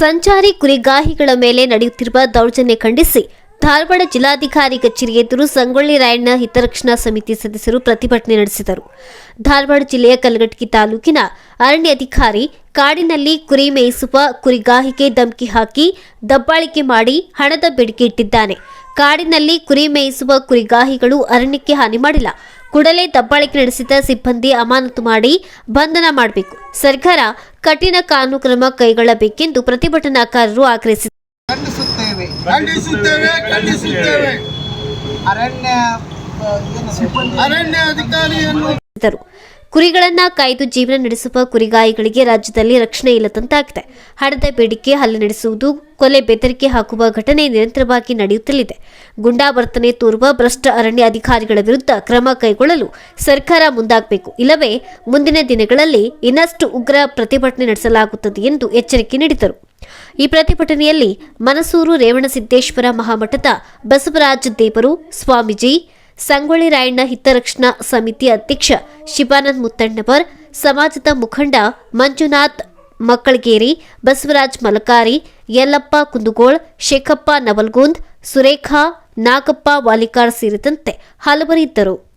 ಸಂಚಾರಿ ಕುರಿಗಾಹಿಗಳ ಮೇಲೆ ನಡೆಯುತ್ತಿರುವ ದೌರ್ಜನ್ಯ ಖಂಡಿಸಿ ಧಾರವಾಡ ಜಿಲ್ಲಾಧಿಕಾರಿ ಕಚೇರಿ ಎದುರು ಸಂಗೊಳ್ಳಿ ರಾಯಣ್ಣ ಹಿತರಕ್ಷಣಾ ಸಮಿತಿ ಸದಸ್ಯರು ಪ್ರತಿಭಟನೆ ನಡೆಸಿದರು. ಧಾರವಾಡ ಜಿಲ್ಲೆಯ ಕಲಘಟಕಿ ತಾಲೂಕಿನ ಅರಣ್ಯಾಧಿಕಾರಿ ಕಾಡಿನಲ್ಲಿ ಕುರಿ ಮೇಯಿಸುವ ಕುರಿಗಾಹಿಗೆ ಧಮಕಿ ಹಾಕಿ ದಬ್ಬಾಳಿಕೆ ಮಾಡಿ ಹಣದ ಬೇಡಿಕೆ ಇಟ್ಟಿದ್ದಾನೆ. ಕಾಡಿನಲ್ಲಿ ಕುರಿ ಮೇಯಿಸುವ ಕುರಿಗಾಹಿಗಳು ಅರಣ್ಯಕ್ಕೆ ಹಾನಿ ಮಾಡಿಲ್ಲ. ಕೂಡಲೇ ದಬ್ಬಾಳಿಕೆ ನಡೆಸಿದ ಸಿಬ್ಬಂದಿ ಅಮಾನತು ಮಾಡಿ ಬಂಧನ ಮಾಡಬೇಕು. ಸರ್ಕಾರ ಕಠಿಣ ಕಾನೂನು ಕ್ರಮ ಕೈಗೊಳ್ಳಬೇಕೆಂದು ಪ್ರತಿಭಟನಾಕಾರರು ಆಗ್ರಹಿಸಿದರು ಅರಣ್ಯ ಅರಣ್ಯ ಅಧಿಕಾರಿಯನ್ನು. ಕುರಿಗಳನ್ನ ಕಾಯ್ದು ಜೀವನ ನಡೆಸುವ ಕುರಿಗಾಯಿಗಳಿಗೆ ರಾಜ್ಯದಲ್ಲಿ ರಕ್ಷಣೆ ಇಲ್ಲದಂತಾಗಿದೆ. ಹಣದ ಬೇಡಿಕೆ ಹಲ್ಲೆ ನಡೆಸುವುದು, ಕೊಲೆ ಬೆದರಿಕೆ ಹಾಕುವ ಘಟನೆ ನಿರಂತರವಾಗಿ ನಡೆಯುತ್ತಲಿದೆ. ಗುಂಡಾವರ್ತನೆ ತೋರುವ ಭ್ರಷ್ಟ ಅರಣ್ಯ ಅಧಿಕಾರಿಗಳ ವಿರುದ್ಧ ಕ್ರಮ ಕೈಗೊಳ್ಳಲು ಸರ್ಕಾರ ಮುಂದಾಗಬೇಕು. ಇಲ್ಲವೇ, ಮುಂದಿನ ದಿನಗಳಲ್ಲಿ ಇನ್ನಷ್ಟು ಉಗ್ರ ಪ್ರತಿಭಟನೆ ನಡೆಸಲಾಗುತ್ತದೆ ಎಂದು ಎಚ್ಚರಿಕೆ ನೀಡಿದರು. ಈ ಪ್ರತಿಭಟನೆಯಲ್ಲಿ ಮನಸೂರು ರೇವಣಸಿದ್ದೇಶ್ವರ ಮಹಾಮಠದ ಬಸವರಾಜ ದೇವರು, ಸ್ವಾಮೀಜಿ ಸಂಗೊಳ್ಳಿ ರಾಯಣ್ಣ ಹಿತರಕ್ಷಣಾ ಸಮಿತಿ ಅಧ್ಯಕ್ಷ ಶಿವಾನಂದ್ ಮುತ್ತಣ್ಣವರ್, ಸಮಾಜದ ಮುಖಂಡ ಮಂಜುನಾಥ್ ಮಕ್ಕಳಗೇರಿ, ಬಸವರಾಜ್ ಮಲಕಾರಿ, ಯಲ್ಲಪ್ಪ ಕುಂದುಗೋಳ್, ಶೇಖಪ್ಪ ನವಲ್ಗುಂದ್, ಸುರೇಖಾ ನಾಗಪ್ಪ ವಾಲಿಕಾರ್ ಸೇರಿದಂತೆ ಹಲವರಿದ್ದರು.